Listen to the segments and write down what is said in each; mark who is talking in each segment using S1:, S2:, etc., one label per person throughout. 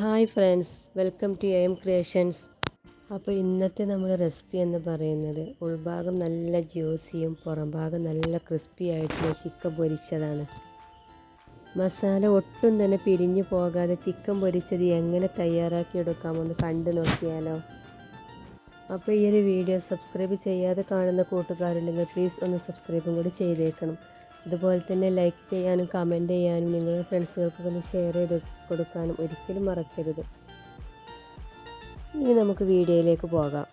S1: Hi friends welcome to M creations. അപ്പോൾ ഇന്നത്തെ നമ്മുടെ റെസിപ്പി എന്ന് പറയുന്നത് ഉൾഭാഗം നല്ല ജ്യൂസിയും പുറം ഭാഗം നല്ല ക്രിസ്പി ആയിട്ടുള്ള ചിക്കൻ പൊരിച്ചതാണ്. മസാല ഒട്ടും തന്നെ പിരിഞ്ഞു പോകാതെ ചിക്കൻ പൊരിച്ചത് എങ്ങനെ തയ്യാറാക്കി എടുക്കാമെന്ന് കണ്ടു നോക്കിയാലോ? അപ്പോൾ ഈ ഒരു വീഡിയോ സബ്സ്ക്രൈബ് ചെയ്യാതെ കാണുന്ന കൂട്ടുകാരുണ്ടെങ്കിൽ പ്ലീസ് ഒന്ന് സബ്സ്ക്രൈബും കൂടി ചെയ്തേക്കണം. അതുപോലെ തന്നെ ലൈക്ക് ചെയ്യാനും കമന്റ് ചെയ്യാനും നിങ്ങളുടെ ഫ്രണ്ട്സുകൾക്കൊക്കെ ഒന്ന് ഷെയർ ചെയ്ത് കൊടുക്കാനും ഒരിക്കലും മറക്കരുത്. ഇനി നമുക്ക് വീഡിയോയിലേക്ക് പോകാം.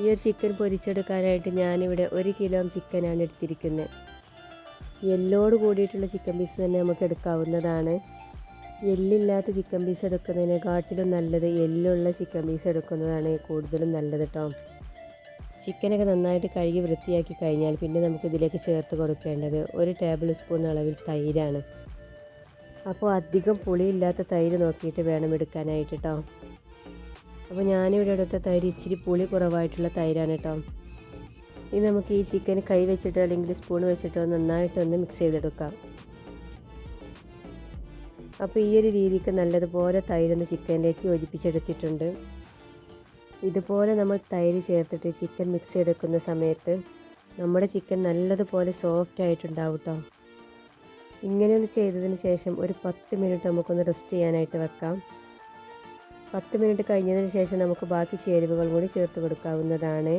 S1: ഈ ഒരു ചിക്കൻ പൊരിച്ചെടുക്കാനായിട്ട് ഞാനിവിടെ ഒരു കിലോ ചിക്കനാണ് എടുത്തിരിക്കുന്നത് എല്ലോട് കൂടിയിട്ടുള്ള ചിക്കൻ പീസ് തന്നെ നമുക്ക് എടുക്കാവുന്നതാണ്. എല്ലില്ലാത്ത ചിക്കൻ പീസ് എടുക്കുന്നതിനെക്കാട്ടിലും നല്ലത് എല്ലുള്ള ചിക്കൻ പീസ് എടുക്കുന്നതാണ് കൂടുതലും നല്ലത് കേട്ടോ ചിക്കനൊക്കെ നന്നായിട്ട് കഴുകി വൃത്തിയാക്കി കഴിഞ്ഞാൽ പിന്നെ നമുക്ക് ഇതിലേക്ക് ചേർത്ത് കൊടുക്കേണ്ടത് ഒരു ടേബിൾ സ്പൂൺ അളവിൽ തൈരാണ്. അപ്പോൾ അധികം പുളിയില്ലാത്ത തൈര് നോക്കിയിട്ട് വേണം എടുക്കാനായിട്ട് കേട്ടോ അപ്പോൾ ഞാനിവിടെ എടുത്ത തൈര് ഇച്ചിരി പുളി കുറവായിട്ടുള്ള തൈരാണ് കേട്ടോ ഇനി നമുക്ക് ഈ ചിക്കൻ കൈ വെച്ചിട്ടോ അല്ലെങ്കിൽ സ്പൂൺ വെച്ചിട്ടോ നന്നായിട്ടൊന്ന് മിക്സ് ചെയ്തെടുക്കാം. അപ്പോൾ ഈ ഒരു രീതിക്ക് നല്ലതുപോലെ തൈരൊന്ന് ചിക്കനിലേക്ക് യോജിപ്പിച്ചെടുത്തിട്ടുണ്ട്. ഇതുപോലെ നമ്മൾ തൈര് ചേർത്തിട്ട് ചിക്കൻ മിക്സ് എടുക്കുന്ന സമയത്ത് നമ്മുടെ ചിക്കൻ നല്ലതുപോലെ സോഫ്റ്റ് ആയിട്ടുണ്ടാവും കേട്ടോ ഇങ്ങനെയൊന്ന് ചെയ്തതിന് ശേഷം ഒരു പത്ത് മിനിറ്റ് നമുക്കൊന്ന് റെസ്റ്റ് ചെയ്യാനായിട്ട് വെക്കാം. പത്ത് മിനിറ്റ് കഴിഞ്ഞതിന് ശേഷം നമുക്ക് ബാക്കി ചേരുവകൾ കൂടി ചേർത്ത് കൊടുക്കാവുന്നതാണ്.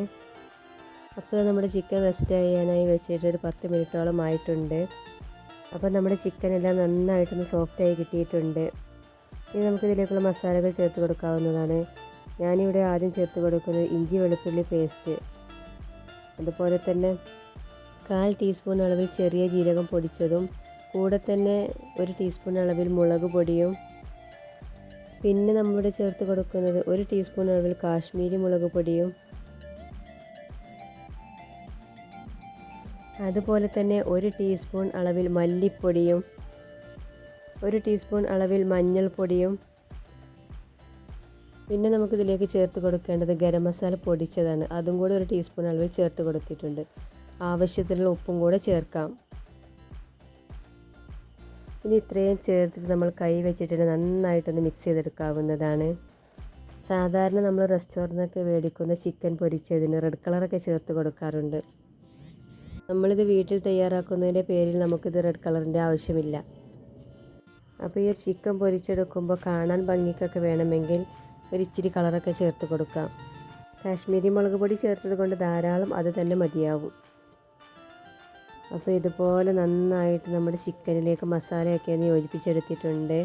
S1: അപ്പോൾ നമ്മുടെ ചിക്കൻ റെസ്റ്റ് ചെയ്യാനായി വെച്ചിട്ട് ഒരു പത്ത് മിനിറ്റോളം ആയിട്ടുണ്ട്. അപ്പോൾ നമ്മുടെ ചിക്കൻ എല്ലാം നന്നായിട്ടൊന്ന് സോഫ്റ്റായി കിട്ടിയിട്ടുണ്ട്. ഇനി നമുക്കിതിലേക്കുള്ള മസാലകൾ ചേർത്ത് കൊടുക്കാവുന്നതാണ്. ഞാനിവിടെ ആദ്യം ചേർത്ത് കൊടുക്കുന്നത് ഇഞ്ചി വെളുത്തുള്ളി പേസ്റ്റ് അതുപോലെ തന്നെ കാൽ ടീസ്പൂൺ അളവിൽ ചെറിയ ജീരകം പൊടിച്ചതും കൂടെ തന്നെ ഒരു ടീസ്പൂൺ അളവിൽ മുളക് പൊടിയും പിന്നെ നമ്മുടെ ചേർത്ത് കൊടുക്കുന്നത് ഒരു ടീസ്പൂൺ അളവിൽ കാശ്മീരി മുളക് പൊടിയും അതുപോലെ തന്നെ ഒരു ടീസ്പൂൺ അളവിൽ മല്ലിപ്പൊടിയും ഒരു ടീസ്പൂൺ അളവിൽ മഞ്ഞൾപ്പൊടിയും. പിന്നെ നമുക്കിതിലേക്ക് ചേർത്ത് കൊടുക്കേണ്ടത് ഗരം മസാല പൊടിച്ചതാണ്. അതും കൂടി ഒരു ടീസ്പൂൺ അളവിൽ ചേർത്ത് കൊടുത്തിട്ടുണ്ട്. ആവശ്യത്തിനുള്ള ഉപ്പും കൂടെ ചേർക്കാം. ഇനി ഇത്രയും ചേർത്തിട്ട് നമ്മൾ കൈ വെച്ചിട്ട് നന്നായിട്ടൊന്ന് മിക്സ് ചെയ്തെടുക്കാവുന്നതാണ്. സാധാരണ നമ്മൾ റെസ്റ്റോറന്റൊക്കെ മേടിക്കുന്ന ചിക്കൻ പൊരിച്ചതിന് റെഡ് കളറൊക്കെ ചേർത്ത് കൊടുക്കാറുണ്ട്. നമ്മളിത് വീട്ടിൽ തയ്യാറാക്കുന്നതിന്റെ പേരിൽ നമുക്കിത് റെഡ് കളറിന്റെ ആവശ്യമില്ല. അപ്പോൾ ഈ ചിക്കൻ പൊരിച്ചെടുക്കുമ്പോൾ കാണാൻ ഭംഗിക്കൊക്കെ വേണമെങ്കിൽ ഒരിച്ചിരി കളറൊക്കെ ചേർത്ത് കൊടുക്കാം. കാശ്മീരി മുളക് പൊടി ചേർത്തത് കൊണ്ട് ധാരാളം അത് തന്നെ മതിയാവും. അപ്പോൾ ഇതുപോലെ നന്നായിട്ട് നമ്മുടെ ചിക്കനിലേക്ക് മസാലയൊക്കെ ഒന്ന് യോജിപ്പിച്ചെടുത്തിട്ടുണ്ട്.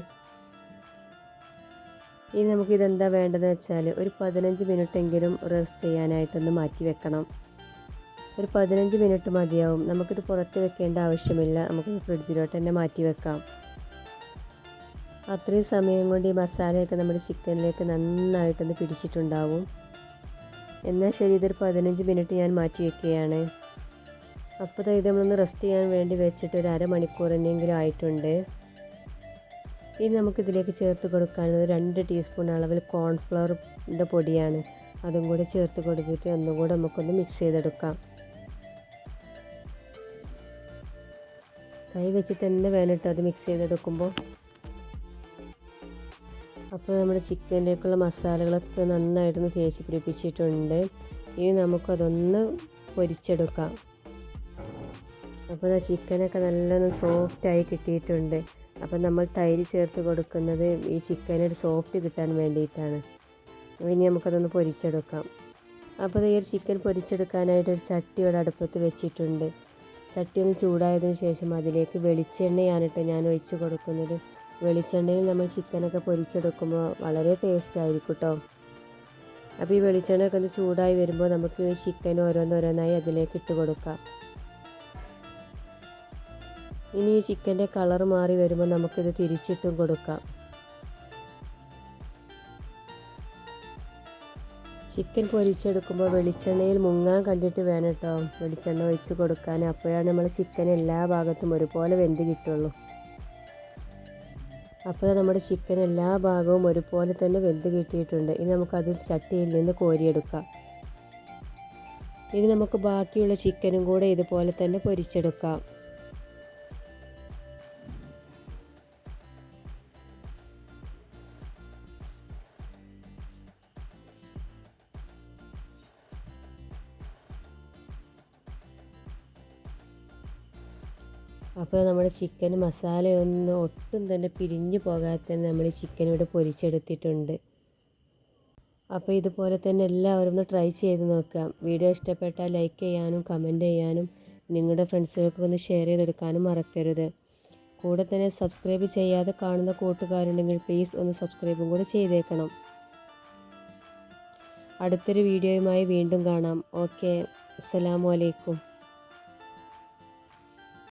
S1: ഇനി നമുക്കിതെന്താ വേണ്ടതെന്ന് വെച്ചാൽ ഒരു പതിനഞ്ച് മിനിറ്റെങ്കിലും റെസ്റ്റ് ചെയ്യാനായിട്ടൊന്ന് മാറ്റി വെക്കണം. ഒരു പതിനഞ്ച് മിനിറ്റ് മതിയാവും. നമുക്കിത് പുറത്ത് വെക്കേണ്ട ആവശ്യമില്ല. നമുക്കിത് ഫ്രിഡ്ജിലോട്ട് തന്നെ മാറ്റി വെക്കാം. അത്രയും സമയം കൊണ്ട് ഈ മസാലയൊക്കെ നമ്മുടെ ചിക്കനിലേക്ക് നന്നായിട്ടൊന്ന് പിടിച്ചിട്ടുണ്ടാവും. എന്നാൽ ശരി ഇതൊരു പതിനഞ്ച് മിനിറ്റ് ഞാൻ മാറ്റി വെക്കുകയാണ്. അപ്പോൾ ഇത് നമ്മളൊന്ന് റെസ്റ്റ് ചെയ്യാൻ വേണ്ടി വെച്ചിട്ട് ഒരു അരമണിക്കൂറിനെങ്കിലും ആയിട്ടുണ്ട്. ഇനി നമുക്കിതിലേക്ക് ചേർത്ത് കൊടുക്കാനുള്ളത് രണ്ട് ടീസ്പൂൺ അളവിൽ കോൺഫ്ലവറിന്റെ പൊടിയാണ്. അതും കൂടി ചേർത്ത് കൊടുത്തിട്ട് ഒന്നും കൂടെ നമുക്കൊന്ന് മിക്സ് ചെയ്തെടുക്കാം. കൈ വെച്ചിട്ട് തന്നെ വേണം കേട്ടോ അത് മിക്സ് ചെയ്തെടുക്കുമ്പോൾ അപ്പോൾ നമ്മുടെ ചിക്കനിലേക്കുള്ള മസാലകളൊക്കെ നന്നായിട്ടൊന്ന് തേച്ച് പിടിപ്പിച്ചിട്ടുണ്ട്. ഇനി നമുക്കതൊന്ന് പൊരിച്ചെടുക്കാം. അപ്പോൾ ചിക്കനൊക്കെ നല്ലോണം സോഫ്റ്റായി കിട്ടിയിട്ടുണ്ട്. അപ്പോൾ നമ്മൾ തൈര് ചേർത്ത് കൊടുക്കുന്നത് ഈ ചിക്കനൊരു സോഫ്റ്റ് കിട്ടാൻ വേണ്ടിയിട്ടാണ്. ഇനി നമുക്കതൊന്ന് പൊരിച്ചെടുക്കാം. അപ്പോൾ ഈ ഒരു ചിക്കൻ പൊരിച്ചെടുക്കാനായിട്ട് ഒരു ചട്ടി അടുപ്പത്ത് വെച്ചിട്ടുണ്ട്. ചട്ടി ഒന്ന് ചൂടായതിനു ശേഷം അതിലേക്ക് വെളിച്ചെണ്ണയാണ് ഞാൻ ഒഴിച്ചു കൊടുക്കുന്നത്. വെളിച്ചെണ്ണയിൽ നമ്മൾ ചിക്കനൊക്കെ പൊരിച്ചെടുക്കുമ്പോൾ വളരെ ടേസ്റ്റ് ആയിരിക്കും കേട്ടോ അപ്പോൾ ഈ വെളിച്ചെണ്ണയൊക്കെ ഒന്ന് ചൂടായി വരുമ്പോൾ നമുക്ക് ചിക്കൻ ഓരോന്നോരോന്നായി അതിലേക്ക് ഇട്ട് കൊടുക്കാം. ഇനി ഈ ചിക്കന്റെ കളർ മാറി വരുമ്പോൾ നമുക്കിത് തിരിച്ചിട്ടും കൊടുക്കാം. ചിക്കൻ പൊരിച്ചെടുക്കുമ്പോൾ വെളിച്ചെണ്ണയിൽ മുങ്ങാൻ കണ്ടിട്ട് വേണം കേട്ടോ. വെളിച്ചെണ്ണ ഒഴിച്ച് കൊടുക്കാൻ. അപ്പോഴാണ് നമ്മൾ ചിക്കൻ എല്ലാ ഭാഗത്തും ഒരുപോലെ വെന്ത് കിട്ടുള്ളൂ. അപ്പോൾ നമ്മുടെ ചിക്കൻ എല്ലാ ഭാഗവും ഒരുപോലെ തന്നെ വെന്ത് കിട്ടിയിട്ടുണ്ട്. ഇനി നമുക്കത് ചട്ടിയിൽ നിന്ന് കോരിയെടുക്കാം. ഇനി നമുക്ക് ബാക്കിയുള്ള ചിക്കനും കൂടെ ഇതുപോലെ തന്നെ പൊരിച്ചെടുക്കാം. അപ്പോൾ നമ്മുടെ ചിക്കൻ മസാലയൊന്നും ഒട്ടും തന്നെ പിരിഞ്ഞു പോകാതെ തന്നെ നമ്മൾ ചിക്കൻ ഇവിടെ പൊരിച്ചെടുത്തിട്ടുണ്ട്. അപ്പോൾ ഇതുപോലെ തന്നെ എല്ലാവരും ഒന്ന് ട്രൈ ചെയ്ത് നോക്കാം. വീഡിയോ ഇഷ്ടപ്പെട്ടാൽ ലൈക്ക് ചെയ്യാനും കമന്റ് ചെയ്യാനും നിങ്ങളുടെ ഫ്രണ്ട്സുകൾക്ക് ഒന്ന് ഷെയർ ചെയ്തെടുക്കാനും മറക്കരുത്. കൂടെ തന്നെ സബ്സ്ക്രൈബ് ചെയ്യാതെ കാണുന്ന കൂട്ടുകാരുണ്ടെങ്കിൽ പ്ലീസ് ഒന്ന് സബ്സ്ക്രൈബും കൂടെ ചെയ്തേക്കണം. അടുത്തൊരു വീഡിയോയുമായി വീണ്ടും കാണാം. ഓക്കെ. അസ്സലാമു അലൈക്കും.